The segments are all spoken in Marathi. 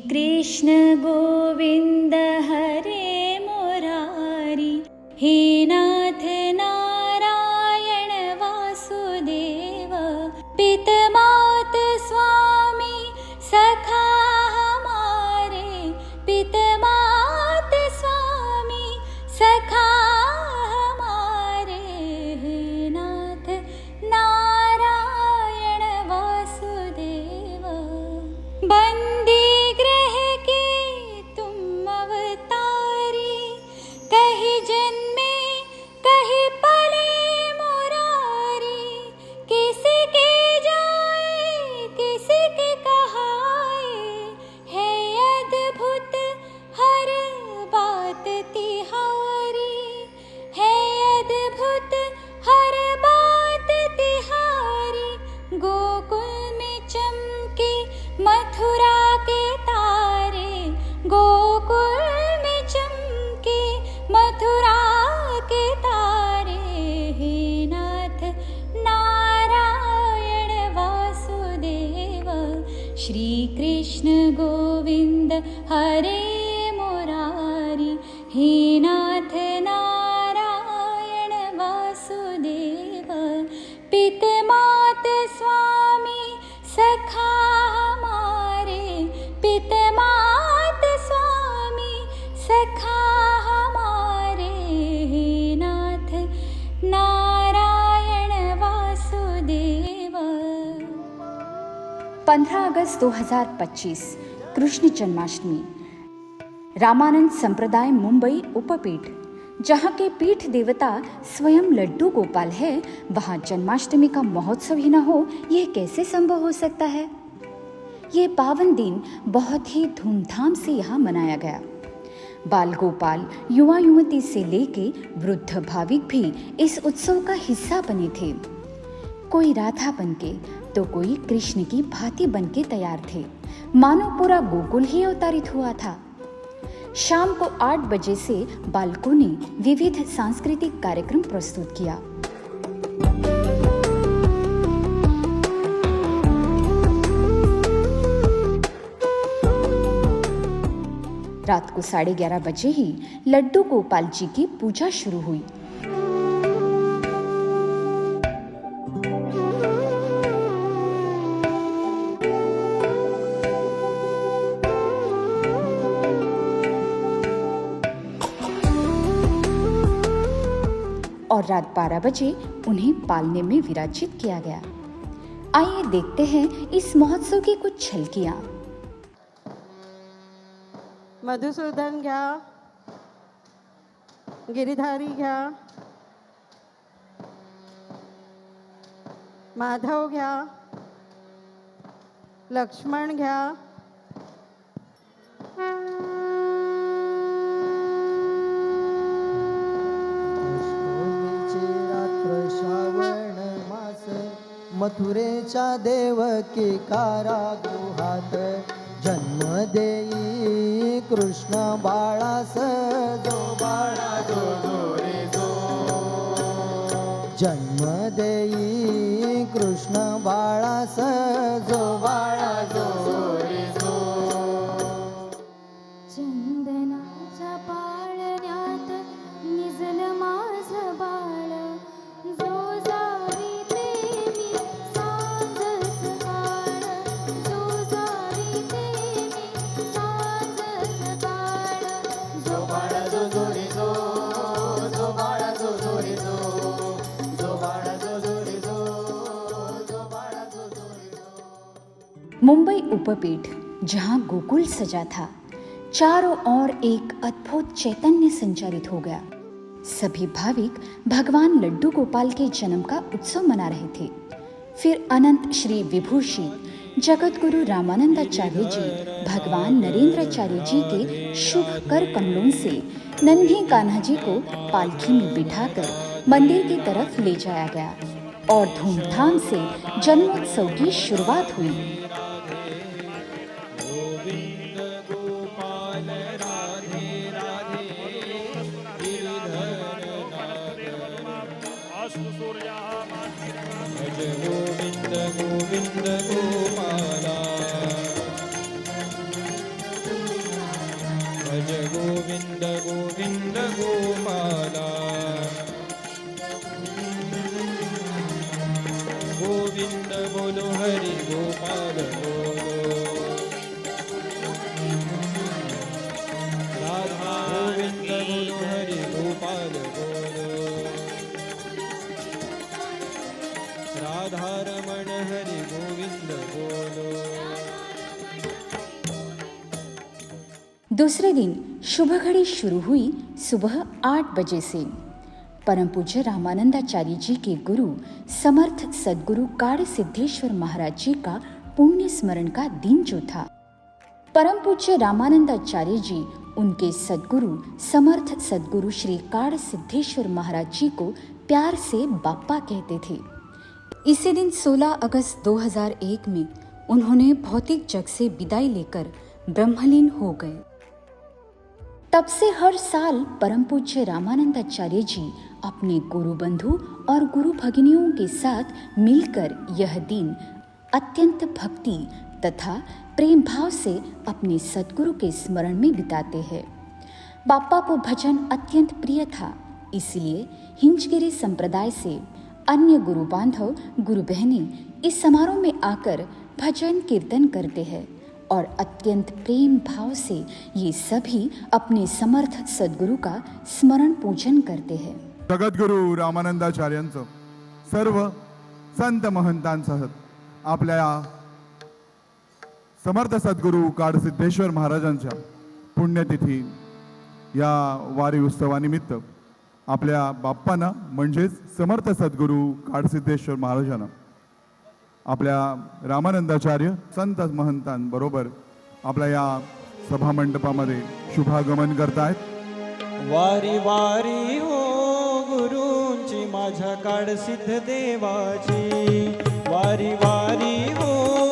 श्रीकृष्ण गोविन्द 15 अगस्त 2025 कृष्ण जन्माष्टमी, रामानंद संप्रदाय, मुंबई उपपीठ, जहाँ के पीठ देवता स्वयं लड्डू गोपाल है, वहाँ जन्माष्टमी का महोत्सव ही न हो, यह कैसे संभव हो सकता है? ये पावन दिन बहुत ही धूमधाम से यहाँ मनाया गया। बाल गोपाल, युवा युवती से लेके वृद्ध भाविक भी इस उत्सव का हिस्सा बने थे। कोई राधा बनके तो कोई कृष्ण की भांति बनके तैयार थे। मानो पूरा गोकुल ही अवतारित हुआ था। शाम को आठ बजे से बालकों ने विविध सांस्कृतिक कार्यक्रम प्रस्तुत किया। रात को साढ़े ग्यारह बजे ही लड्डू गोपाल जी की पूजा शुरू हुई। रात 12 बजे उन्हें पालने में विराजित किया गया। आइए देखते हैं इस महोत्सव की कुछ झलकियाँ। मधुसूदन घ्या, गिरिधारी घ्या, माधव घ्या, लक्ष्मण घ्या मथुरेच्या देवकी कारागृहात जन्म देई कृष्ण बाळास उपपीठ जहाँ गोकुल सजा था, चारों ओर एक अद्भुत चैतन्य संचारित हो गया। सभी भाविक भगवान लड्डू गोपाल के जन्म का उत्सव मना रहे थे। फिर अनंत श्री विभूषित जगत गुरु रामानंदाचार्य जी, भगवान नरेंद्राचार्य जी के शुभ कर कमलों से नन्हे कान्हा जी को पालकी में बिठाकर मंदिर की तरफ़ ले जाया गया और धूमधाम से जन्मोत्सव की शुरुआत हुई। दिन शुभ घड़ी शुरू हुई सुबह आठ बजे से। परम पूज्य रामानंदाचार्य जी के गुरु, समर्थ सदगुरु काड़ सिद्धेश्वर महाराज जी का पुण्य स्मरण का दिन जो था। परम पूज्य रामानंदाचार्य जी, उनके सदगुरु, समर्थ सदगुरु श्री काड़ सिद्धेश्वर महाराज जी को प्यार से बापा कहते थे। इसी दिन 16 अगस्त 2001 में उन्होंने भौतिक जग से विदाई लेकर ब्रह्मलीन हो गए। तब से हर साल परम पूज्य रामानंदाचार्य जी अपने गुरु बंधु और गुरु भगिनियों के साथ मिलकर यह दिन अत्यंत भक्ति तथा प्रेम भाव से अपने सदगुरु के स्मरण में बिताते हैं। बापा को भजन अत्यंत प्रिय था, इसलिए हिंजगिरी संप्रदाय से अन्य गुरु बांधव, गुरु बहनें इस समारोह में आकर भजन कीर्तन करते हैं। और अत्यंत प्रेम भाव से ये सभी अपने समर्थ सदगुरु का स्मरण पूजन करते हैं। जगद्गुरू रामानंदाचार्यांचं सर्व संत महंतांसह आपल्या समर्थ सद्गुरू काडसिद्धेश्वर महाराजांच्या पुण्यतिथी या वारी उत्सवानिमित्त आपल्या बाप्पांना म्हणजेच समर्थ सद्गुरू काडसिद्धेश्वर महाराजांना आपल्या रामानंदाचार्य संत महंतांबरोबर आपल्या या सभामंडपामध्ये शुभागमन करतायत. वारी वारी हो गुरूंची माझ्या काड सिद्ध देवाची. वारी वारी हो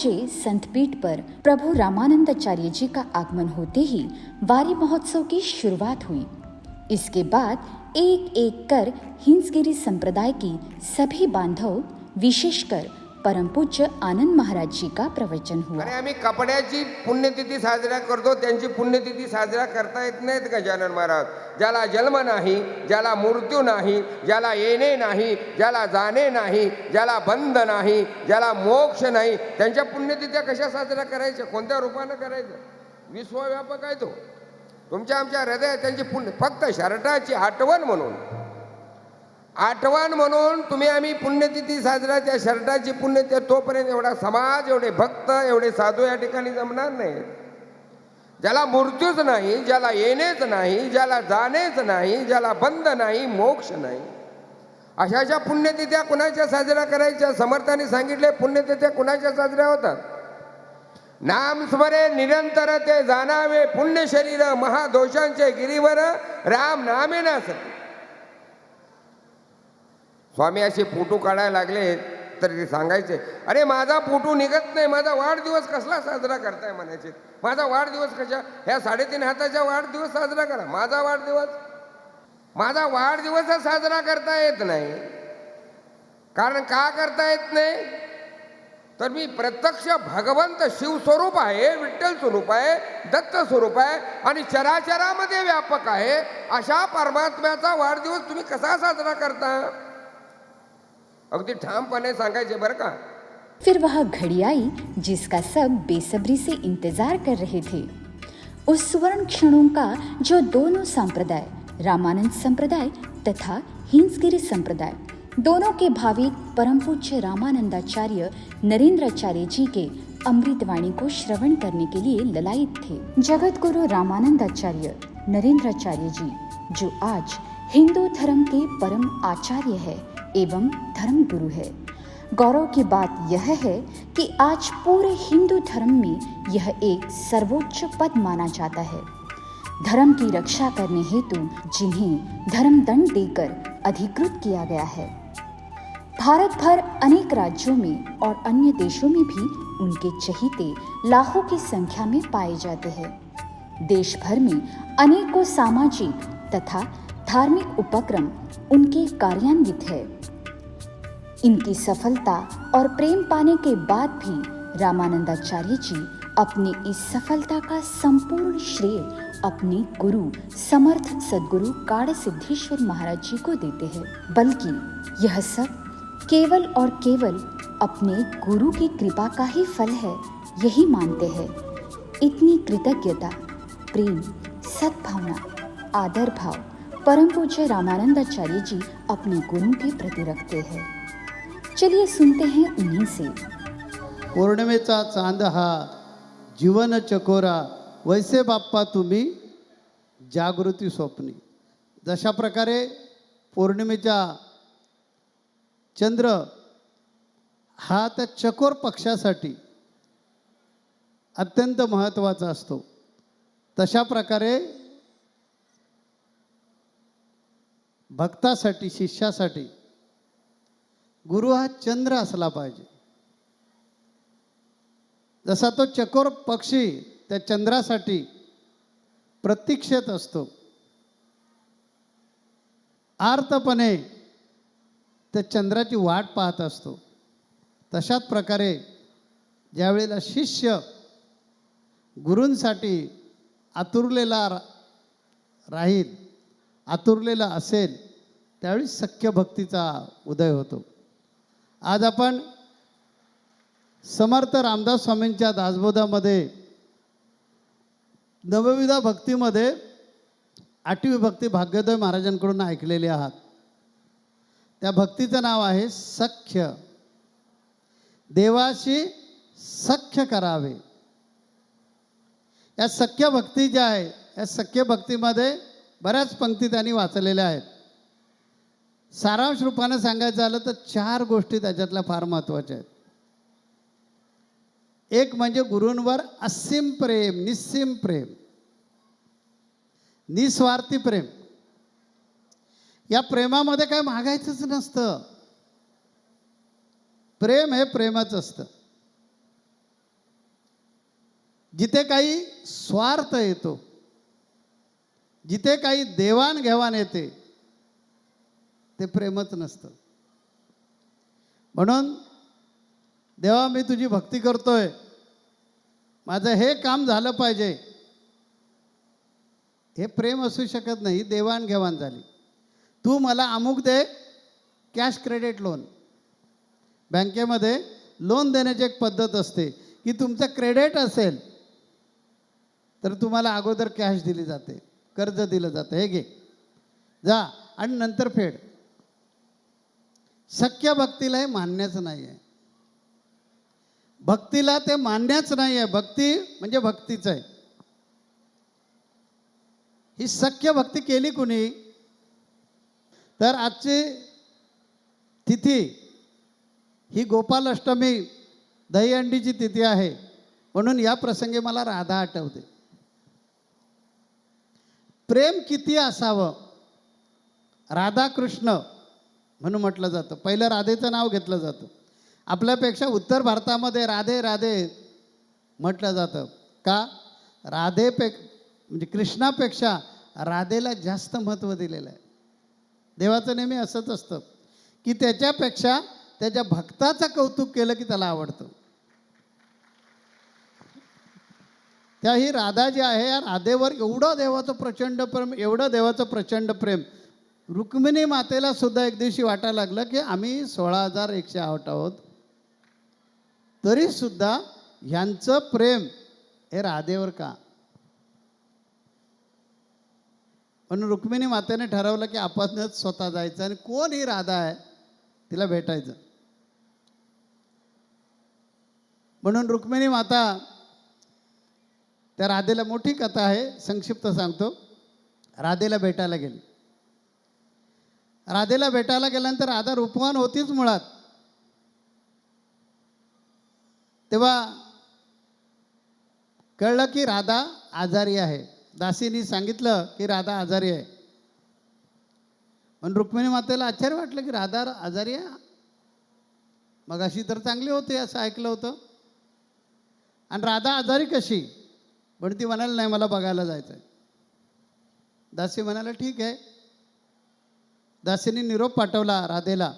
बजे संतपीठ पर प्रभु रामानंदाचार्य जी का आगमन होते ही वारी महोत्सव की शुरुआत हुई। इसके बाद एक एक कर हिंसगिरी संप्रदाय की सभी बांधव, विशेषकर परमपूज्य आनंद महाराज जी का प्रवचन हुआ? अरे आम्ही कपड्याची पुण्यतिथी साजरा करतो त्यांची पुण्यतिथी साजरा करता येत नाहीत गजानन महाराज? ज्याला जन्म नाही ज्याला मृत्यू नाही ज्याला येणे नाही ज्याला जाणे नाही ज्याला बंध नाही ज्याला मोक्ष नाही त्यांच्या पुण्यतिथ्या कशा साजरा करायच्या? कोणत्या रूपानं करायचं? विश्वव्यापक आहे तो. तुमच्या आमच्या हृदयात त्यांची पुण्य फक्त शर्टाची आठवण म्हणून. आठवण म्हणून तुम्ही आम्ही पुण्यतिथी साजरा त्या शर्टाची पुण्यतिथी तोपर्यंत एवढा समाज एवढे भक्त एवढे साधू या ठिकाणी जमणार नाही ज्याला मृत्यूच नाही ज्याला येणेच नाही ज्याला जाणेच नाही ज्याला बंद नाही मोक्ष नाही. अशा अशा पुण्यतिथ्या कुणाच्या साजऱ्या करायच्या? समर्थाने सांगितले पुण्यतिथ्या कुणाच्या साजऱ्या होतात? नामस्मरे निरंतर ते जाणावे पुण्य शरीर महादोषांचे गिरीवर राम नामे सती स्वामी असे फोटो काढायला लागले तर ते सांगायचे अरे माझा फोटो निघत नाही माझा वाढदिवस कसला साजरा करताय? म्हणायचे. माझा वाढदिवस कशा? ह्या साडेतीन हाताच्या वाढदिवस साजरा करा. माझा वाढदिवस? माझा वाढदिवस साजरा करता येत नाही. कारण का करता येत नाही? तर मी प्रत्यक्ष भगवंत शिवस्वरूप आहे विठ्ठल स्वरूप आहे दत्त स्वरूप आहे आणि चराचरामध्ये व्यापक आहे. अशा परमात्म्याचा वाढदिवस तुम्ही कसा साजरा करता? अगदी ठामपणे सांगायचे बरं का? फिर वह घड़ी आई, जिसका सब बेसब्री से इंतज़ार कर रहे थे। उस सुवर्ण क्षणों का जो दोनों संप्रदाय, रामानंद संप्रदाय तथा हिंसगिरी संप्रदाय, दोनों के भाविक परम पूज्य रामानंदाचार्य नरेंद्राचार्य जी के अमृतवाणी को श्रवण करने के लिए ललायित थे। जगत गुरु रामानंदाचार्य नरेंद्राचार्य जी, जो आज हिंदू धर्म के परम आचार्य है। एवं धर्म गुरु है। गौरव की बात यह है कि आज पूरे हिंदू धर्म में यह एक सर्वोच्च पद माना जाता है। धर्म की रक्षा करने हेतु जिन्हें धर्म दंड देकर अधिकृत किया गया है। भारत भर अनेक राज्यों में और अन्य देशों में भी उनके चहीते लाखों की संख्या में पाए जाते हैं। देश भर में अनेकों सामाजिक तथा धार्मिक उपक्रम उनके कार्यान्वित है। इनकी सफलता और प्रेम पाने के बाद भी रामानंदाचार्य जी अपनी इस सफलता का संपूर्ण श्रेय अपने गुरु, समर्थ सदगुरु काड़ सिद्धेश्वर महाराज जी को देते हैं। बल्कि यह सब केवल और केवल अपने गुरु की कृपा का ही फल है, यही मानते हैं। इतनी कृतज्ञता, प्रेम, सद्भावना, आदर भाव, परम पूज्य रामानंदाचार्य जी अपने गुरु के प्रति रखते हैं। चलिए सुनते हैं उन्हीं से। पौर्णिमेचा चांद हा जीवन चकोरा वैसे बाप्पा तुम्ही जागृती स्वप्नी. जशा प्रकारे पौर्णिमेचा चंद्र हा त्या चकोर पक्षासाठी अत्यंत महत्त्वाचा असतो. तशा प्रकारे भक्तासाठी शिष्यासाठी गुरु हा चंद्र असला पाहिजे. जसा तो चकोर पक्षी त्या चंद्रासाठी प्रतीक्षेत असतो. आर्तपणे त्या चंद्राची वाट पाहत असतो. तशाच प्रकारे ज्यावेळेला शिष्य गुरूंसाठी आतुरलेला राहील आतुरलेला असेल त्यावेळी सख्य भक्तीचा उदय होतो. आज आपण समर्थ रामदास स्वामींच्या दासबोधामध्ये नवविधा भक्तीमध्ये आठवी भक्ती भाग्योदय महाराजांकडून ऐकलेली आहात. त्या भक्तीचं नाव आहे सख्य. देवाशी सख्य करावे. या सख्य भक्ती ज्या आहे या सख्य भक्तीमध्ये बऱ्याच पंक्ती त्यांनी वाचलेल्या आहेत. सारांश रूपानं सांगायचं झालं तर चार गोष्टी त्याच्यातल्या फार महत्त्वाच्या आहेत. एक म्हणजे गुरूंवर असीम प्रेम निस्सीम प्रेम निस्वार्थी प्रेम. या प्रेमामध्ये काय मागायचंच नसतं. प्रेम हे प्रेमच असतं. जिथे काही स्वार्थ येतो जिथे काही देवाणघेवाण येते ते प्रेमच नसतं. म्हणून देवा मी तुझी भक्ती करतोय. माझं हे काम झालं पाहिजे. हे प्रेम असू शकत नाही देवाणघेवाण झाली. तू मला अमुक दे कॅश क्रेडिट लोन. बँकेमध्ये लोन देण्याची एक पद्धत असते की तुमचं क्रेडिट असेल तर तुम्हाला अगोदर कॅश दिली जाते कर्ज दिलं जातं. हे घे. जा आणि नंतर फेड. सख्य भक्तीला हे मान्यच नाही आहे भक्तीला ते मान्यच नाही आहे भक्ती म्हणजे भक्तीच आहे. ही सख्य भक्ती केली कुणी? तर आजची तिथी ही गोपाल अष्टमी दहीहंडीची तिथी आहे. म्हणून या प्रसंगी मला राधा आठवते. प्रेम किती असावं? राधाकृष्ण म्हणून म्हटलं जातं. पहिलं राधेचं नाव घेतलं जातं. आपल्यापेक्षा उत्तर भारतामध्ये राधे राधे म्हटलं जातं. का? राधेपे म्हणजे कृष्णापेक्षा राधेला जास्त महत्त्व दिलेलं आहे. देवाचं नेहमी असंच असतं की त्याच्यापेक्षा त्याच्या भक्ताचं कौतुक केलं की त्याला आवडतं. त्या ही राधा जी आहे या राधेवर एवढं देवाचं प्रचंड प्रेम एवढं देवाचं प्रचंड प्रेम रुक्मिणी मातेला सुद्धा एक दिवशी वाटायला लागलं की आम्ही सोळा हजार एकशे आठ आहोत. तरीसुद्धा ह्यांचं प्रेम हे राधेवर का? म्हणून रुक्मिणी मातेने ठरवलं की आपणच स्वतः जायचं आणि कोण ही राधा आहे तिला भेटायचं. म्हणून रुक्मिणी माता त्या राधेला मोठी कथा आहे संक्षिप्त सांगतो. राधेला भेटायला गेली. राधेला भेटायला गेल्यानंतर राधा रूपवान होतीच मुळात. तेव्हा कळलं की राधा आजारी आहे. दासीनी सांगितलं की राधा आजारी आहे. पण रुक्मिणी मातेला आश्चर्य वाटलं की राधा आजारी आहे. मग अशी तर चांगली होती असं ऐकलं होतं. आणि राधा आजारी कशी? पण ती म्हणाली नाही मला बघायला जायचं आहे दासी म्हणाला ठीक आहे. दासीने निरोप पाठवला राधेला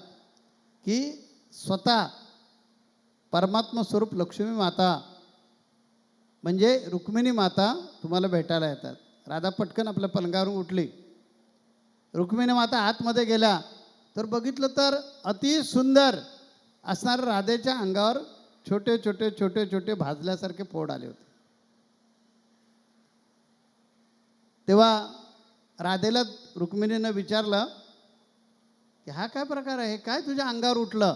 की स्वतः परमात्मा स्वरूप लक्ष्मी माता म्हणजे रुक्मिणी माता तुम्हाला भेटायला येतात. राधा पटकन आपल्या पलंगावरून उठली. रुक्मिणी माता आतमध्ये गेल्या. तर बघितलं तर अति सुंदर असणाऱ्या राधेच्या अंगावर छोटे छोटे छोटे छोटे भाजल्यासारखे फोड आले होते. तेव्हा राधेला रुक्मिणीनं विचारलं की हा काय प्रकार आहे? काय तुझ्या अंगावर उठलं?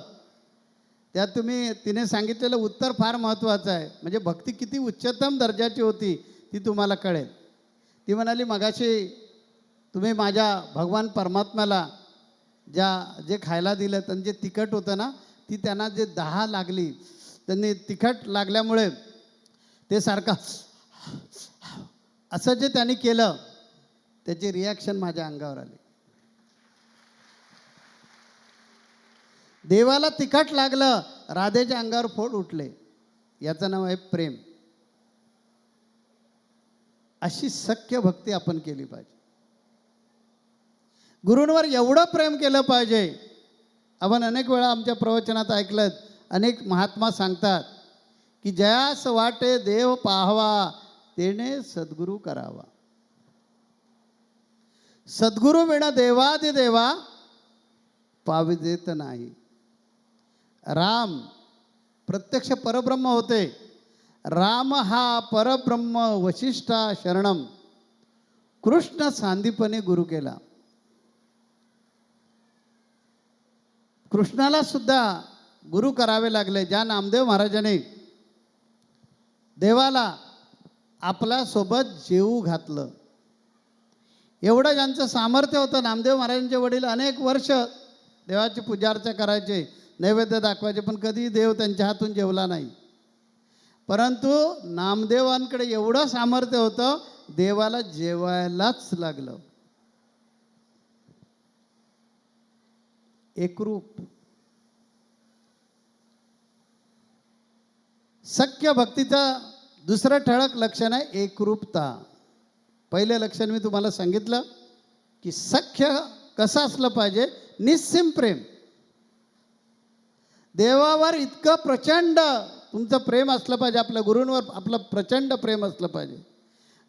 त्यात तुम्ही तिने सांगितलेलं उत्तर फार महत्त्वाचं आहे. म्हणजे भक्ती किती उच्चतम दर्जाची होती ती तुम्हाला कळेल. ती म्हणाली मगाशी तुम्ही माझ्या भगवान परमात्म्याला ज्या जे खायला दिलं त्यांनी जे तिखट होतं ना ती त्यांना जे दहा लागली त्यांनी तिखट लागल्यामुळे ते सारखं असं जे त्यांनी केलं त्याची रिॲक्शन माझ्या अंगावर आली. देवाला तिखट लागलं राधेच्या अंगावर फोड उठले. याचं नाव आहे प्रेम. अशी सख्य भक्ती आपण केली पाहिजे. गुरूंवर एवढं प्रेम केलं पाहिजे. आपण अनेक वेळा आमच्या प्रवचनात ऐकलं अनेक महात्मा सांगतात की जयास वाटे देव पाहावा तेने सद्गुरू करावा. सद्गुरू विण देवादि देवा पाविदेत नाही. राम प्रत्यक्ष परब्रह्म होते. राम हा परब्रह्म वशिष्ठा शरणम कृष्ण सांदीपने गुरु केला. कृष्णाला सुद्धा गुरु करावे लागले ज्या नामदेव महाराजांनी. देवाला आपल्यासोबत जेऊ घातलं. एवढं ज्यांचं सामर्थ्य होतं नामदेव महाराजांचे वडील अनेक वर्ष देवाची पूजा अर्चा करायचे. नैवेद्य दाखवायचे पण कधी देव त्यांच्या हातून जेवला नाही. परंतु नामदेवांकडे एवढं सामर्थ्य होतं देवाला जेवायलाच लागलं. एकरूप. सख्य भक्तीचं दुसरं ठळक लक्षण आहे एकरूपता. पहिलं लक्षण मी तुम्हाला सांगितलं की सख्य कसं असलं पाहिजे? निस्सिम प्रेम. देवावर इतकं प्रचंड तुमचं प्रेम असलं पाहिजे आपल्या गुरूंवर आपलं प्रचंड प्रेम असलं पाहिजे.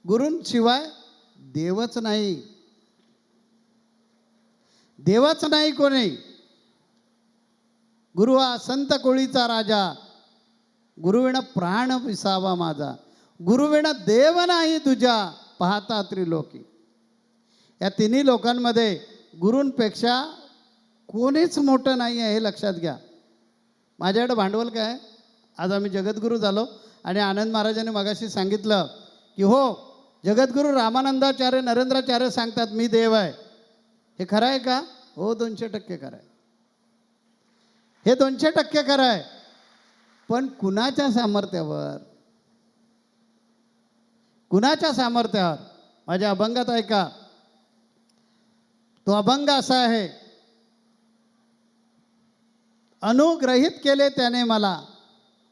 गुरूंशिवाय देवच नाही. देवच नाही कोणी. गुरु हा संत कोळीचा राजा. गुरुविण प्राण विसावा माझा. गुरुविण देव नाही तुझ्या. पाहता त्रिलोकी. या तिन्ही लोकांमध्ये गुरूंपेक्षा कोणीच मोठं नाही आहे हे लक्षात घ्या. माझ्याकडे भांडवल काय? आज आम्ही जगद्गुरू झालो आणि आनंद महाराजांनी मगाशी सांगितलं की हो जगद्गुरू रामानंदाचार्य नरेंद्राचार्य सांगतात मी देव आहे. हे खरं आहे का? हो दोनशे टक्के खरं आहे. हे दोनशे टक्के खरं आहे. पण कुणाच्या सामर्थ्यावर? कुणाच्या सामर्थ्यावर? माझ्या अभंगात ऐका. तो अभंग असा आहे अनुग्रहित केले त्याने मला.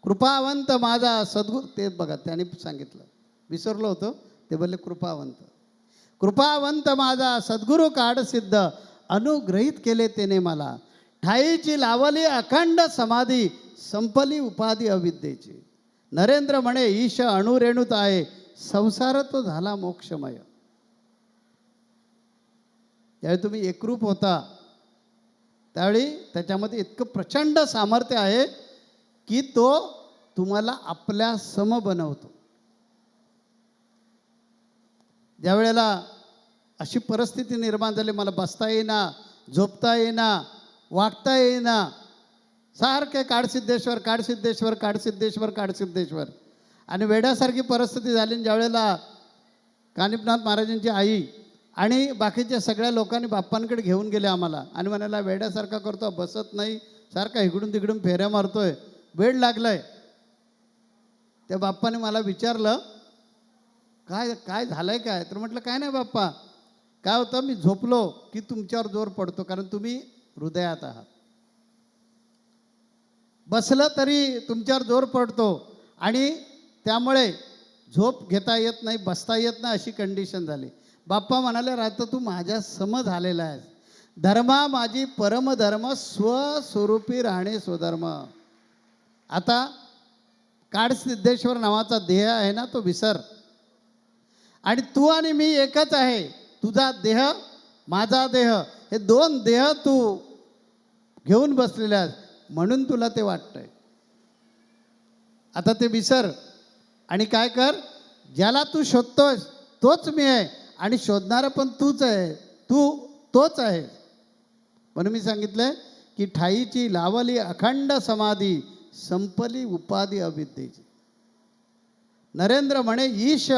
कृपावंत माझा सद्गु ते बघा त्याने सांगितलं. विसरलो होतो ते बोलले कृपावंत. कृपावंत माझा सद्गुरू काढ सिद्ध अनुग्रहित केले त्याने मला. ठाईची लावली अखंड समाधी संपली उपाधी अविद्येची. नरेंद्र म्हणे ईश अणुरेणूत आहे संसार तो झाला मोक्षमय. त्यावेळी तुम्ही एकरूप होता. त्यावेळी त्याच्यामध्ये इतकं प्रचंड सामर्थ्य आहे की तो तुम्हाला आपल्या सम बनवतो. ज्या वेळेला अशी परिस्थिती निर्माण झाली मला बसता येईना झोपता येईना वागता येईना सारखे काडसिद्धेश्वर काडसिद्धेश्वर काडसिद्धेश्वर काडसिद्धेश्वर आणि वेड्यासारखी परिस्थिती झाली आणि ज्यावेळेला कानिपनाथ महाराजांची आई आणि बाकीच्या सगळ्या लोकांनी बाप्पांकडे घेऊन गेले आम्हाला. आणि म्हणाला वेड्यासारखा करतो बसत नाही. सारखा इकडून तिकडून फेऱ्या मारतोय. वेळ लागलाय. त्या बाप्पाने मला विचारलं काय काय झालंय काय? तर म्हटलं काय नाही बाप्पा. काय होतं मी झोपलो की तुमच्यावर जोर पडतो कारण तुम्ही हृदयात आहात. बसलं तरी तुमच्यावर जोर पडतो. आणि त्यामुळे झोप घेता येत नाही बसता येत नाही अशी कंडिशन झाली. बाप्पा म्हणाले राहतं तू माझ्या सम झालेला आहेस. धर्मा माझी परमधर्म स्वस्वरूपी राहणे स्वधर्म. आता काडसिद्धेश्वर नावाचा देह आहे ना तो विसर. आणि तू आणि मी एकच आहे. तुझा देह माझा देह हे दोन देह तू घेऊन बसलेले आहेस. म्हणून तुला ते वाटतंय. आता ते विसर. आणि काय कर? ज्याला तू शोधतोस तोच मी आहे. आणि शोधणारं पण तूच आहे. तू तोच आहे. म्हणून मी सांगितलंय की ठाईची लावली अखंड समाधी संपली उपाधी अविद्येची. नरेंद्र म्हणे ईश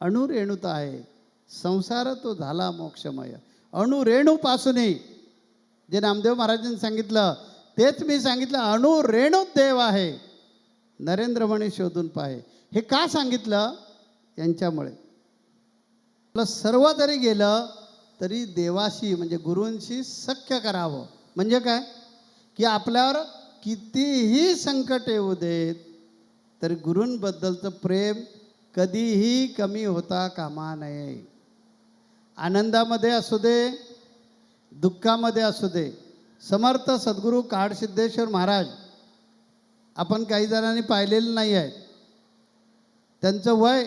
अणुरेणूत आहे. संसार तो झाला मोक्षमय. अणुरेणूपासूनही. जे नामदेव महाराजांनी सांगितलं तेच मी सांगितलं अणुरेणूत देव आहे. नरेंद्र म्हणे शोधून पाहे. हे का सांगितलं? यांच्यामुळे. आपलं सर्व जरी गेलं तरी देवाशी म्हणजे गुरूंशी सख्य करावं. म्हणजे काय? की आपल्यावर कितीही संकट येऊ देत तरी गुरूंबद्दलचं प्रेम कधीही कमी होता कामा नये. आनंदामध्ये असू दे दुःखामध्ये असू दे समर्थ सद्गुरू काडसिद्धेश्वर महाराज आपण काही जणांनी पाहिलेलं नाही आहे. त्यांचं वय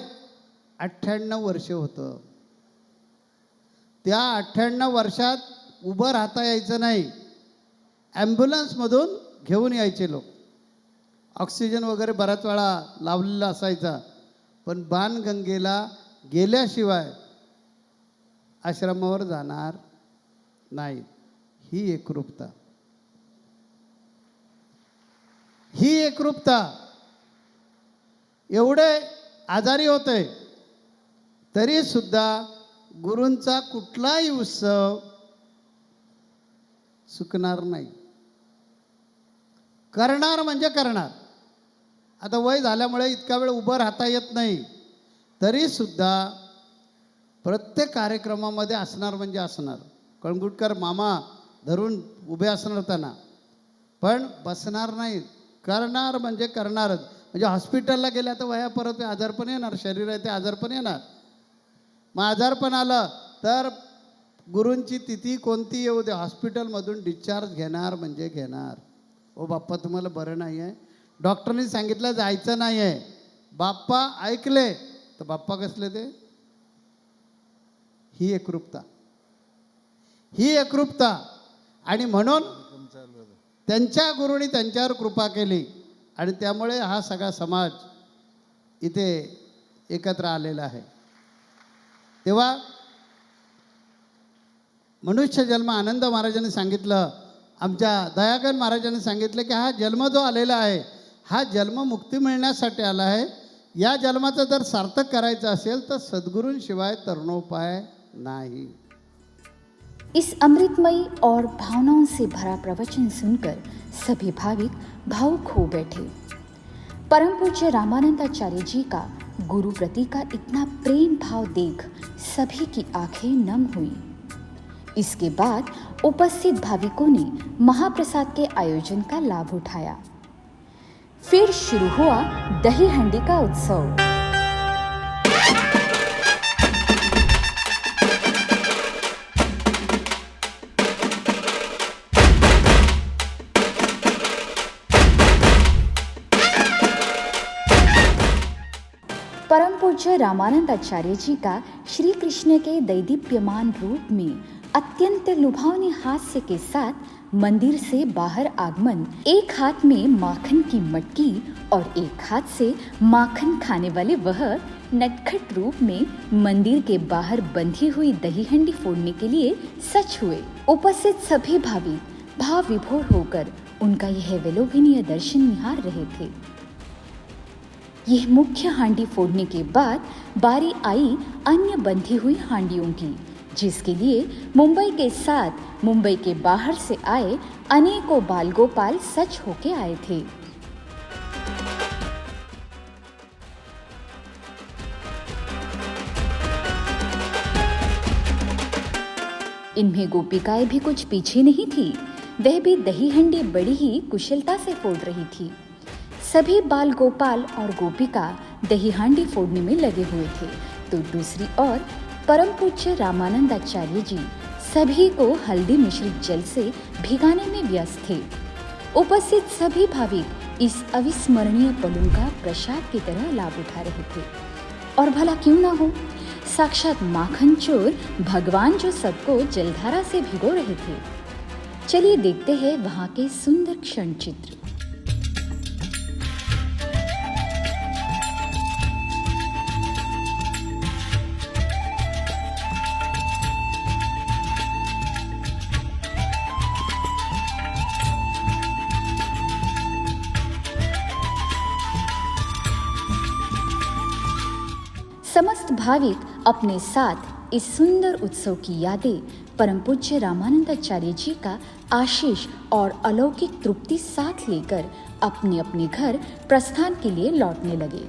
अठ्ठ्याण्णव वर्ष होतं. त्या अठ्ठ्याण्णव वर्षात उभं राहता यायचं नाही. ॲम्ब्युलन्समधून घेऊन यायचे लोक. ऑक्सिजन वगैरे बऱ्याच वेळा लावलेला असायचा पण बाणगंगेला गेल्याशिवाय आश्रमावर जाणार नाही. ही एकरूपता. ही एकरूपता. एवढे आजारी होते तरी सुद्धा गुरूंचा कुठलाही उत्सव चुकणार नाही. करणार म्हणजे करणार. आता वय झाल्यामुळे इतका वेळ उभं राहता येत नाही. तरी सुद्धा प्रत्येक कार्यक्रमामध्ये असणार म्हणजे असणार. कळंगुटकर मामा धरून उभे असणार त्यांना. पण बसणार नाही. करणार म्हणजे करणारच. म्हणजे हॉस्पिटलला गेल्या तर वया परत आजारपण येणार. शरीर आहे ते आजारपण येणार. मग आजारपण आलं. तर गुरूंची तिथी कोणती? येऊ दे. हॉस्पिटलमधून डिस्चार्ज घेणार म्हणजे घेणार. ओ बाप्पा तुम्हाला बरं नाही आहे डॉक्टरनी सांगितलं जायचं नाही आहे बाप्पा ऐकले. तर बाप्पा कसले ते? ही एकरूपता. ही एकरूपता. आणि म्हणून त्यांच्या गुरुनी त्यांच्यावर कृपा केली. आणि त्यामुळे हा सगळा समाज इथे एकत्र आलेला आहे. तेव्हा मनुष्य जन्म आनंद महाराजांनी सांगितलं आमच्या दयागन महाराजांनी सांगितलं की हा जन्म जो आलेला आहे हा जन्म मुक्ती मिळण्यासाठी आला आहे. या जन्माचं जर सार्थक करायचं असेल तर सद्गुरूंशिवाय तरुणोपाय नाही. इस अमृतमयी और भावनाओं से भरा प्रवचन सुनकर सभी भाविक भावुक हो बैठे। परम पूज्य रामानंदाचार्य जी का गुरु प्रति का इतना प्रेम भाव देख सभी की आँखें नम हुई। इसके बाद उपस्थित भाविकों ने महाप्रसाद के आयोजन का लाभ उठाया। फिर शुरू हुआ दही हंडी का उत्सव। पूज्य रामानंदाचार्य जी का श्री कृष्ण के दैदीप्यमान रूप में अत्यंत लुभावने हास्य के साथ मंदिर से बाहर आगमन, एक हाथ में माखन की मटकी और एक हाथ से माखन खाने वाले वह नटखट रूप में मंदिर के बाहर बंधी हुई दही हंडी फोड़ने के लिए सच हुए। उपस्थित सभी भावी भाव विभोर होकर उनका यह विलोभनीय दर्शन निहार रहे थे। यह मुख्य हांडी फोड़ने के बाद बारी आई अन्य बंधी हुई हांडियों की, जिसके लिए मुंबई के साथ मुंबई के बाहर से आए अनेकों बाल गोपाल सच होके आए थे। इनमें गोपिकाएँ भी कुछ पीछे नहीं थी, वह भी दही हंडी बड़ी ही कुशलता से फोड़ रही थी। सभी बाल गोपाल और गोपिका दही हांडी फोड़ने में लगे हुए थे। तो दूसरी ओर, परम पूज्य रामानंदाचार्य जी सभी को हल्दी मिश्रित जल से भिगाने में व्यस्त थे। उपस्थित सभी भाविक इस अविस्मरणीय पलों का प्रसाद की तरह लाभ उठा रहे थे। और भला क्यों ना हो? साक्षात माखन चोर भगवान जो सबको जलधारा से भिगो रहे थे। चलिए देखते हैं वहाँ के सुंदर क्षण चित्र। भाविक अपने साथ इस सुंदर उत्सव की यादें परम पूज्य रामानंदाचार्य जी का आशीष और अलौकिक तृप्ति साथ लेकर अपने अपने घर प्रस्थान के लिए लौटने लगे।